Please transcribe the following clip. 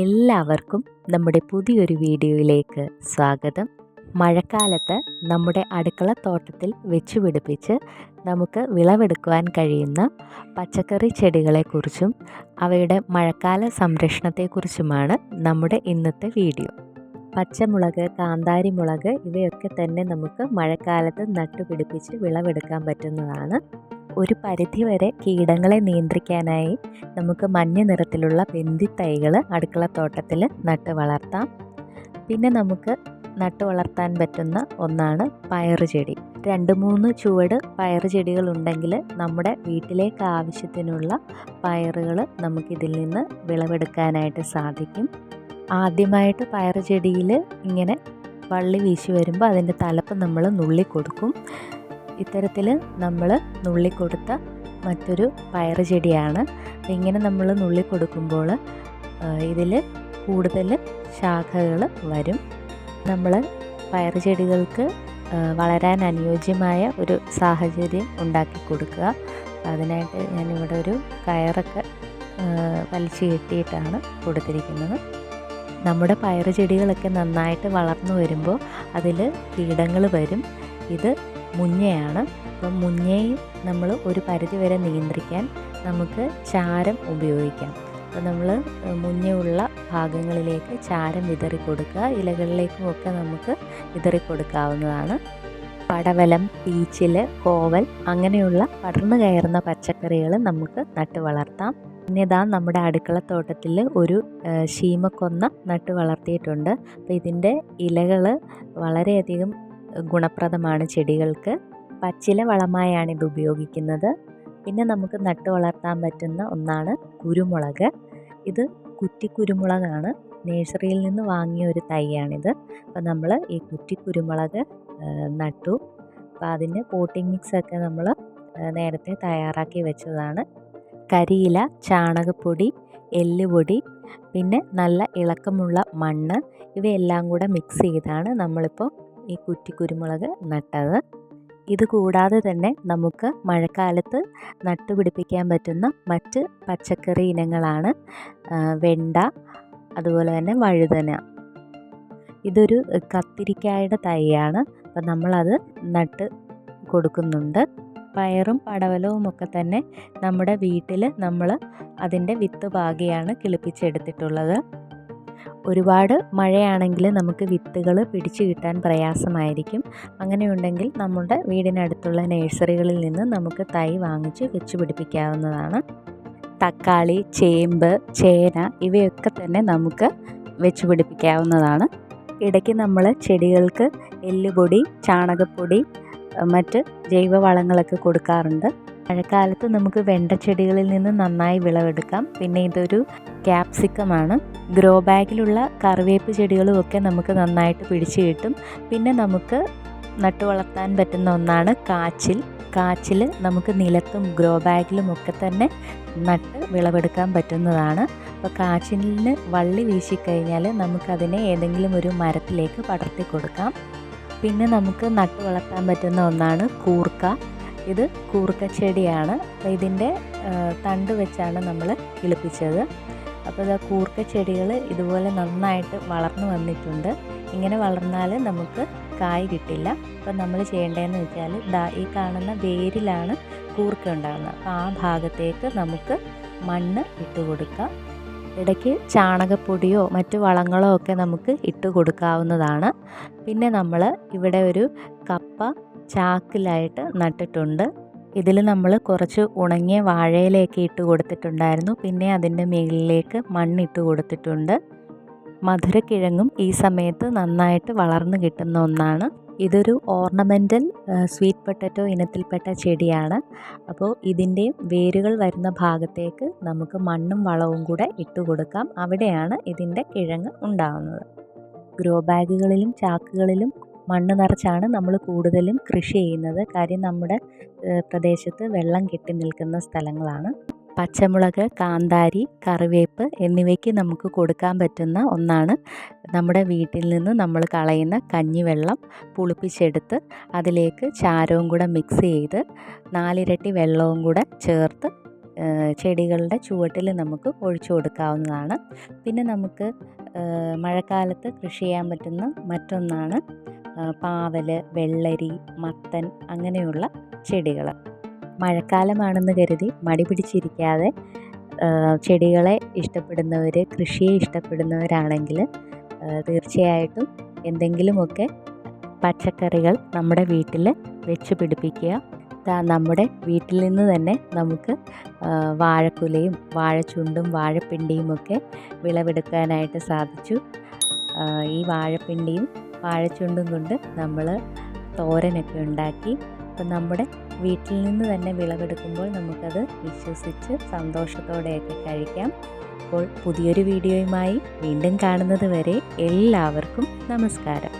എല്ലാവർക്കും നമ്മുടെ പുതിയൊരു വീഡിയോയിലേക്ക് സ്വാഗതം. മഴക്കാലത്ത് നമ്മുടെ അടുക്കള തോട്ടത്തിൽ വെച്ച് പിടിപ്പിച്ച് നമുക്ക് വിളവെടുക്കുവാൻ കഴിയുന്ന പച്ചക്കറി ചെടികളെക്കുറിച്ചും അവയുടെ മഴക്കാല സംരക്ഷണത്തെക്കുറിച്ചുമാണ് നമ്മുടെ ഇന്നത്തെ വീഡിയോ. പച്ചമുളക് കാന്താരി മുളക് ഇവയൊക്കെ തന്നെ നമുക്ക് മഴക്കാലത്ത് നട്ടുപിടിപ്പിച്ച് വിളവെടുക്കാൻ പറ്റുന്നതാണ്. ഒരു പരിധിവരെ കീടങ്ങളെ നിയന്ത്രിക്കാനായി നമുക്ക് മഞ്ഞ നിറത്തിലുള്ള ബന്ധിത്തൈകൾ അടുക്കളത്തോട്ടത്തിൽ നട്ട് വളർത്താം. പിന്നെ നമുക്ക് നട്ട് വളർത്താൻ പറ്റുന്ന ഒന്നാണ് പയറു ചെടി. രണ്ട് മൂന്ന് ചുവട് പയറു ചെടികൾ ഉണ്ടെങ്കിൽ നമ്മുടെ വീട്ടിലേക്ക് ആവശ്യത്തിനുള്ള പയറുകൾ നമുക്കിതിൽ നിന്ന് വിളവെടുക്കാനായിട്ട് സാധിക്കും. ആദ്യമായിട്ട് പയറു ചെടിയിൽ ഇങ്ങനെ വള്ളി വീശി വരുമ്പോൾ അതിന്റെ തലപ്പ് നമ്മൾ നുള്ളി കൊടുക്കും. ഇത്തരത്തിൽ നമ്മൾ നുള്ളിക്കൊടുത്ത മറ്റൊരു പയർ ചെടിയാണ്. ഇങ്ങനെ നമ്മൾ നുള്ളിക്കൊടുക്കുമ്പോൾ ഇതിൽ കൂടുതൽ ശാഖകൾ വരും. നമ്മൾ പയർ ചെടികൾക്ക് വളരാൻ അനുയോജ്യമായ ഒരു സാഹചര്യം ഉണ്ടാക്കി കൊടുക്കുക. അതിനായിട്ട് ഞാനിവിടെ ഒരു കയറൊക്കെ വലിച്ചു കെട്ടിയിട്ടാണ് കൊടുത്തിരിക്കുന്നത്. നമ്മുടെ പയർ ചെടികളൊക്കെ നന്നായിട്ട് വളർന്നു വരുമ്പോൾ അതിൽ കീടങ്ങൾ വരും. ഇത് മുഞ്ഞയാണ് അപ്പം മുഞ്ഞയും നമ്മൾ ഒരു പരിധി വരെ നിയന്ത്രിക്കാൻ നമുക്ക് ചാരം ഉപയോഗിക്കാം. അപ്പോൾ നമ്മൾ മുഞ്ഞയുള്ള ഭാഗങ്ങളിലേക്ക് ചാരം വിതറി കൊടുക്കുക ഇലകളിലേക്കും ഒക്കെ നമുക്ക് വിതറി കൊടുക്കാവുന്നതാണ് പടവലം പീച്ചിൽ കോവൽ അങ്ങനെയുള്ള പടർന്നു കയറുന്ന പച്ചക്കറികൾ നമുക്ക് നട്ടു വളർത്താം. പിന്നെ ഇതാ നമ്മുടെ അടുക്കളത്തോട്ടത്തിൽ ഒരു ശീമക്കൊന്ന നട്ടു വളർത്തിയിട്ടുണ്ട്. അപ്പോൾ ഇതിന്റെ ഇലകൾ വളരെയധികം ഗുണപ്രദമാണ് ചെടികൾക്ക്. പച്ചില വളമായാണ് ഇത് ഉപയോഗിക്കുന്നത്. പിന്നെ നമുക്ക് നട്ടു വളർത്താൻ പറ്റുന്ന ഒന്നാണ് കുരുമുളക്. ഇത് കുറ്റി കുരുമുളകാണ് നേഴ്സറിയിൽ നിന്ന് വാങ്ങിയ ഒരു തൈയാണിത്. അപ്പോൾ നമ്മൾ ഈ കുറ്റി കുരുമുളക് നട്ടു. അപ്പോൾ അതിന് പോട്ടിംഗ് മിക്സൊക്കെ നമ്മൾ നേരത്തെ തയ്യാറാക്കി വെച്ചതാണ്. കരിയില ചാണകപ്പൊടി എല്ലുപൊടി പിന്നെ നല്ല ഇളക്കമുള്ള മണ്ണ് ഇവയെല്ലാം കൂടെ മിക്സ് ചെയ്താണ് നമ്മളിപ്പോൾ ഈ കുറ്റി കുരുമുളക് നട്ടത്. ഇത് കൂടാതെ തന്നെ നമുക്ക് മഴക്കാലത്ത് നട്ടുപിടിപ്പിക്കാൻ പറ്റുന്ന മറ്റ് പച്ചക്കറി ഇനങ്ങളാണ് വെണ്ട അതുപോലെ തന്നെ വഴുതന. ഇതൊരു കത്തിരിക്കായുടെ തൈയാണ്. അപ്പം നമ്മളത് നട്ട് കൊടുക്കുന്നുണ്ട്. പയറും പടവലവും ഒക്കെ തന്നെ നമ്മുടെ വീട്ടിൽ നമ്മൾ അതിന്റെ വിത്ത് പാകിയാണ് കിളിപ്പിച്ചെടുത്തിട്ടുള്ളത്. ഒരുപാട് മഴയാണെങ്കിൽ നമുക്ക് വിത്തുകൾ പിടിച്ചു കിട്ടാൻ പ്രയാസമായിരിക്കും. അങ്ങനെയുണ്ടെങ്കിൽ നമ്മുടെ വീടിനടുത്തുള്ള നഴ്സറികളിൽ നിന്ന് നമുക്ക് തൈ വാങ്ങിച്ച് വെച്ച് പിടിപ്പിക്കാവുന്നതാണ്. തക്കാളി ചേമ്പ് ചേന ഇവയൊക്കെ തന്നെ നമുക്ക് വെച്ച് പിടിപ്പിക്കാവുന്നതാണ്. ഇടയ്ക്ക് നമ്മൾ ചെടികൾക്ക് എല്ലുപൊടി ചാണകപ്പൊടി മറ്റ് ജൈവവളങ്ങളൊക്കെ കൊടുക്കാറുണ്ട്. മഴക്കാലത്ത് നമുക്ക് വെണ്ടച്ചെടികളിൽ നിന്ന് നന്നായി വിളവെടുക്കാം. പിന്നെ ഇതൊരു ക്യാപ്സിക്കമാണ്. ഗ്രോ ബാഗിലുള്ള കറിവേപ്പ് ചെടികളും ഒക്കെ നമുക്ക് നന്നായിട്ട് പിടിച്ചു കിട്ടും. പിന്നെ നമുക്ക് നട്ടു വളർത്താൻ പറ്റുന്ന ഒന്നാണ് കാച്ചിൽ. കാച്ചിൽ നമുക്ക് നിലത്തും ഗ്രോ ബാഗിലും ഒക്കെ തന്നെ നട്ട് വിളവെടുക്കാൻ പറ്റുന്നതാണ്. അപ്പോൾ കാച്ചിലിന് വള്ളി വീശിക്കഴിഞ്ഞാൽ നമുക്കതിനെ ഏതെങ്കിലും ഒരു മരത്തിലേക്ക് പടർത്തി കൊടുക്കാം. പിന്നെ നമുക്ക് നട്ടു വളർത്താൻ പറ്റുന്ന ഒന്നാണ് കൂർക്ക. ഇത് കൂർക്ക ചെടിയാണ് ഇതിന്റെ തണ്ട് വെച്ചാണ് നമ്മൾ കിളിപ്പിച്ചത്. അപ്പോൾ ഇതാ കൂർക്ക ചെടികൾ ഇതുപോലെ നന്നായിട്ട് വളർന്നു വന്നിട്ടുണ്ട്. ഇങ്ങനെ വളർന്നാൽ നമുക്ക് കായ് കിട്ടില്ല. അപ്പം നമ്മൾ ചെയ്യേണ്ടതെന്ന് വെച്ചാൽ ദാ ഈ കാണുന്ന വേരിലാണ് കൂർക്ക ഉണ്ടാകുന്നത് അപ്പോൾ ആ ഭാഗത്തേക്ക് നമുക്ക് മണ്ണ് ഇട്ട് കൊടുക്കാം. ഇടയ്ക്ക് ചാണകപ്പൊടിയോ മറ്റു വളങ്ങളോ ഒക്കെ നമുക്ക് ഇട്ട് കൊടുക്കാവുന്നതാണ്. പിന്നെ നമ്മൾ ഇവിടെ ഒരു കപ്പ ചാക്കിലായിട്ട് നട്ടിട്ടുണ്ട്. ഇതിൽ നമ്മൾ കുറച്ച് ഉണങ്ങിയ വാഴയിലയൊക്കെ ഇട്ട് കൊടുത്തിട്ടുണ്ടായിരുന്നു. പിന്നെ അതിന്റെ മുകളിലേക്ക് മണ്ണിട്ട് കൊടുത്തിട്ടുണ്ട്. മധുരക്കിഴങ്ങും ഈ സമയത്ത് നന്നായിട്ട് വളർന്നു കിട്ടുന്ന ഒന്നാണ്. ഇതൊരു ഓർണമെന്റൽ സ്വീറ്റ് പൊട്ടറ്റോ ഇനത്തിൽപ്പെട്ട ചെടിയാണ്. അപ്പോൾ ഇതിന്റെ വേരുകൾ വരുന്ന ഭാഗത്തേക്ക് നമുക്ക് മണ്ണും വളവും കൂടെ ഇട്ട് കൊടുക്കാം. അവിടെയാണ് ഇതിന്റെ കിഴങ്ങ് ഉണ്ടാകുന്നത് ഗ്രോ ബാഗുകളിലും ചാക്കുകളിലും മണ്ണ് നിറച്ചാണ് നമ്മൾ കൂടുതലും കൃഷി ചെയ്യുന്നത്. കാര്യം നമ്മുടെ പ്രദേശത്ത് വെള്ളം കെട്ടി നിൽക്കുന്ന സ്ഥലങ്ങളാണ്. പച്ചമുളക് കാന്താരി കറിവേപ്പ് എന്നിവയ്ക്ക് നമുക്ക് കൊടുക്കാൻ പറ്റുന്ന ഒന്നാണ്. നമ്മുടെ വീട്ടിൽ നിന്ന് നമ്മൾ കളയുന്ന കഞ്ഞിവെള്ളം പുളിപ്പിച്ചെടുത്ത് അതിലേക്ക് ചാരവും കൂടെ മിക്സ് ചെയ്ത് നാലിരട്ടി വെള്ളവും കൂടെ ചേർത്ത് ചെടികളുടെ ചുവട്ടിൽ നമുക്ക് ഒഴിച്ചു കൊടുക്കാവുന്നതാണ്. പിന്നെ നമുക്ക് മഴക്കാലത്ത് കൃഷി ചെയ്യാൻ പറ്റുന്ന മറ്റൊന്നാണ് പാവൽ വെള്ളരി മത്തൻ അങ്ങനെയുള്ള ചെടികൾ മഴക്കാലമാണെന്ന് കരുതി മടി പിടിച്ചിരിക്കാതെ ചെടികളെ ഇഷ്ടപ്പെടുന്നവർ കൃഷിയെ ഇഷ്ടപ്പെടുന്നവരാണെങ്കിൽ തീർച്ചയായിട്ടും എന്തെങ്കിലുമൊക്കെ പച്ചക്കറികൾ നമ്മുടെ വീട്ടിൽ വെച്ച് പിടിപ്പിക്കുക. നമ്മുടെ വീട്ടിൽ നിന്ന് തന്നെ നമുക്ക് വാഴക്കുലയും വാഴച്ചുണ്ടും വാഴപ്പിണ്ടിയും ഒക്കെ വിളവെടുക്കാനായിട്ട് സാധിച്ചു. ഈ വാഴപ്പിണ്ടിയും വാഴച്ചുണ്ടും കൊണ്ട് നമ്മൾ തോരനൊക്കെ ഉണ്ടാക്കി. അപ്പം നമ്മുടെ വീട്ടിൽ നിന്ന് തന്നെ വിളവെടുക്കുമ്പോൾ നമുക്കത് വിശ്വസിച്ച് സന്തോഷത്തോടെയൊക്കെ കഴിക്കാം. അപ്പോൾ പുതിയൊരു വീഡിയോയുമായി വീണ്ടും കാണുന്നത് വരെ എല്ലാവർക്കും നമസ്കാരം.